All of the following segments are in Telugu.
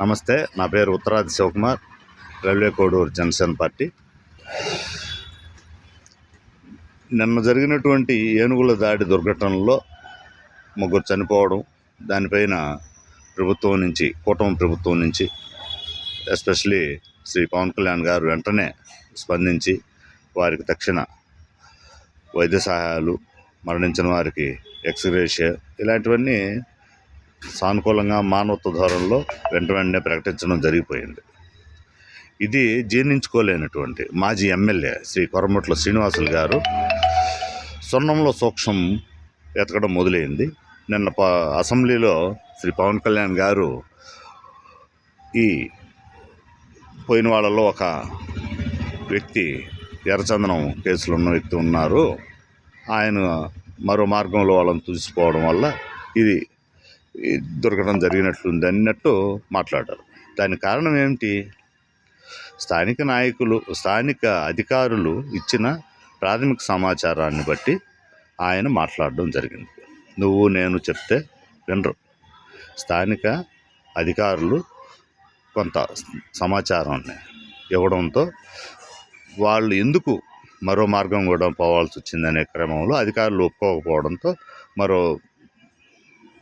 నమస్తే నా పేరు ఉత్తరాది శివకుమార్ రైల్వే కోడూరు జనసేన పార్టీ. నిన్న జరిగినటువంటి ఏనుగుల దాడి దుర్ఘటనలో ముగ్గురు చనిపోవడం దానిపైన ప్రభుత్వం నుంచి కూటమి ప్రభుత్వం నుంచి ఎస్పెషలీ శ్రీ పవన్ కళ్యాణ్ గారు వెంటనే స్పందించి వారికి తక్షణ వైద్య సహాయాలు మరణించిన వారికి ఎక్స్గ్రేషియా ఇలాంటివన్నీ సానుకూలంగా మానవత్వ ధోరణిలో వెంట వెంటనే ప్రకటించడం జరిగిపోయింది. ఇది జీర్ణించుకోలేనటువంటి మాజీ ఎమ్మెల్యే శ్రీ కొరమట్ల శ్రీనివాసులు గారు స్వర్ణంలో సూక్ష్మం ఎతకడం మొదలైంది. నిన్న ప అసెంబ్లీలో శ్రీ పవన్ కళ్యాణ్ గారు ఈ పోయిన వాళ్ళలో ఒక వ్యక్తి ఎర్రచందనం కేసులో ఉన్న వ్యక్తి ఉన్నారు. ఆయన మరో మార్గంలో వాళ్ళని తుడిచిపోవడం వల్ల ఇది దొరకడం జరిగినట్లుంది అన్నట్టు మాట్లాడారు. దానికి కారణం ఏమిటి? స్థానిక నాయకులు స్థానిక అధికారులు ఇచ్చిన ప్రాథమిక సమాచారాన్ని బట్టి ఆయన మాట్లాడడం జరిగింది. నువ్వు నేను చెప్తే వినరు. స్థానిక అధికారులు కొంత సమాచారాన్ని ఇవ్వడంతో వాళ్ళు ఎందుకు మరో మార్గం కూడా పోవాల్సి వచ్చిందనే క్రమంలో అధికారులు ఒప్పుకోకపోవడంతో మరో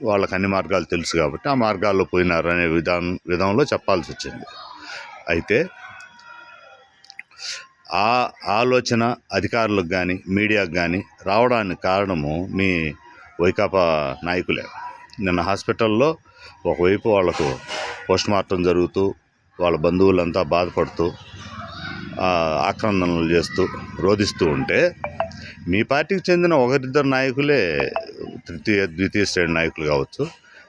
వాళ్ళకి అన్ని మార్గాలు తెలుసు కాబట్టి ఆ మార్గాల్లో పోయినారు అనే విధానం విధంలో చెప్పాల్సి వచ్చింది. అయితే ఆ ఆలోచన అధికారులకు కానీ మీడియాకు కానీ రావడానికి కారణము మీ వైకాపా నాయకులే. నిన్న హాస్పిటల్లో ఒకవైపు వాళ్ళకు పోస్ట్ మార్టం జరుగుతూ వాళ్ళ బంధువులంతా బాధపడుతూ ఆక్రందనలు చేస్తూ రోధిస్తూ ఉంటే మీ పార్టీకి చెందిన ఒకరిద్దరు నాయకులే తృతీయ ద్వితీయ శ్రేణి నాయకులు కావచ్చు.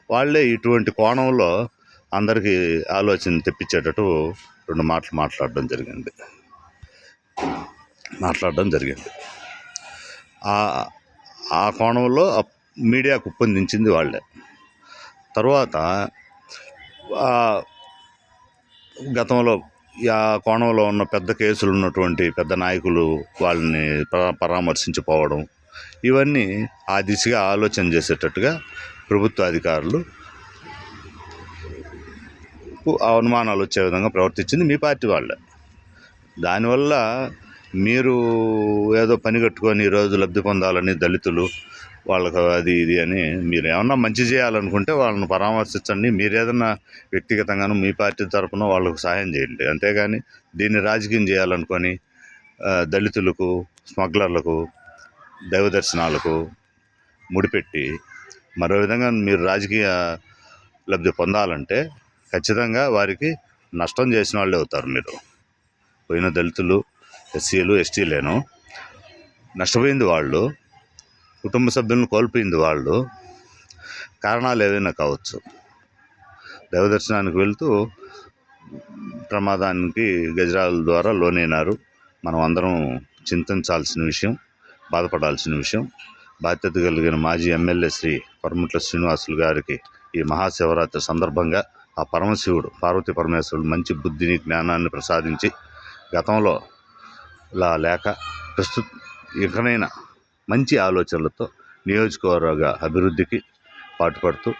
వాళ్ళే ఇటువంటి కోణంలో అందరికీ ఆలోచన తెప్పించేటట్టు రెండు మాటలు మాట్లాడడం జరిగింది. మాట్లాడడం జరిగింది. ఆ ఆ కోణంలో మీడియాకు ఉప్పొందించింది వాళ్ళే. తర్వాత గతంలో ఆ కోణంలో ఉన్న పెద్ద కేసులు ఉన్నటువంటి పెద్ద నాయకులు వాళ్ళని పరా పరామర్శించిపోవడం ఇవన్నీ ఆ దిశగా ఆలోచన చేసేటట్టుగా ప్రభుత్వ అధికారులు అనుమానాలు వచ్చే విధంగా ప్రవర్తించింది మీ పార్టీ వాళ్ళే. దానివల్ల మీరు ఏదో పని కట్టుకొని ఈరోజు లబ్ధి పొందాలని దళితులు వాళ్ళకు అది ఇది అని మీరు ఏమన్నా మంచి చేయాలనుకుంటే వాళ్ళని పరామర్శించండి. మీరు ఏదన్నా వ్యక్తిగతంగాను మీ పార్టీ తరఫున వాళ్ళకు సహాయం చేయండి. అంతేగాని దీన్ని రాజకీయం చేయాలనుకొని దళితులకు స్మగ్లర్లకు దైవదర్శనాలకు ముడిపెట్టి మరో విధంగా మీరు రాజకీయ లబ్ధి పొందాలంటే ఖచ్చితంగా వారికి నష్టం చేసిన వాళ్ళే అవుతారు మీరు. పోయిన దళితులు ఎస్సీలు ఎస్టీలేను నష్టపోయింది వాళ్ళు. కుటుంబ సభ్యులను కోల్పోయింది వాళ్ళు. కారణాలు ఏవైనా కావచ్చు. దైవదర్శనానికి వెళ్తూ ప్రమాదానికి గజరాల ద్వారా లోనైనారు. మనం అందరం చింతించాల్సిన విషయం బాధపడాల్సిన విషయం. బాధ్యత కలిగిన మాజీ ఎమ్మెల్యే శ్రీ పరముట్ల శ్రీనివాసులు గారికి ఈ మహాశివరాత్రి సందర్భంగా ఆ పరమశివుడు పార్వతీ పరమేశ్వరుడు మంచి బుద్ధిని జ్ఞానాన్ని ప్రసాదించి గతంలో ఇలా లేక ప్రస్తుత ఇకనైనా మంచి ఆలోచనలతో నియోజకవర్గ అభివృద్ధికి పాటుపడుతూ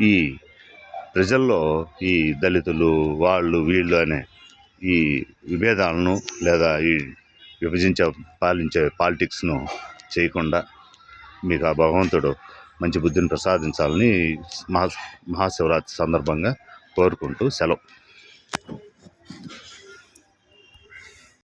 ఈ ప్రజల్లో ఈ దళితులు వాళ్ళు వీళ్ళు అనే ఈ విభేదాలను లేదా ఈ విభజించే పాలించే పాలిటిక్స్ను చేయకుండా మీకు ఆ భగవంతుడు మంచి బుద్ధిని ప్రసాదించాలని మహా మహాశివరాత్రి సందర్భంగా కోరుకుంటూ సెలవు.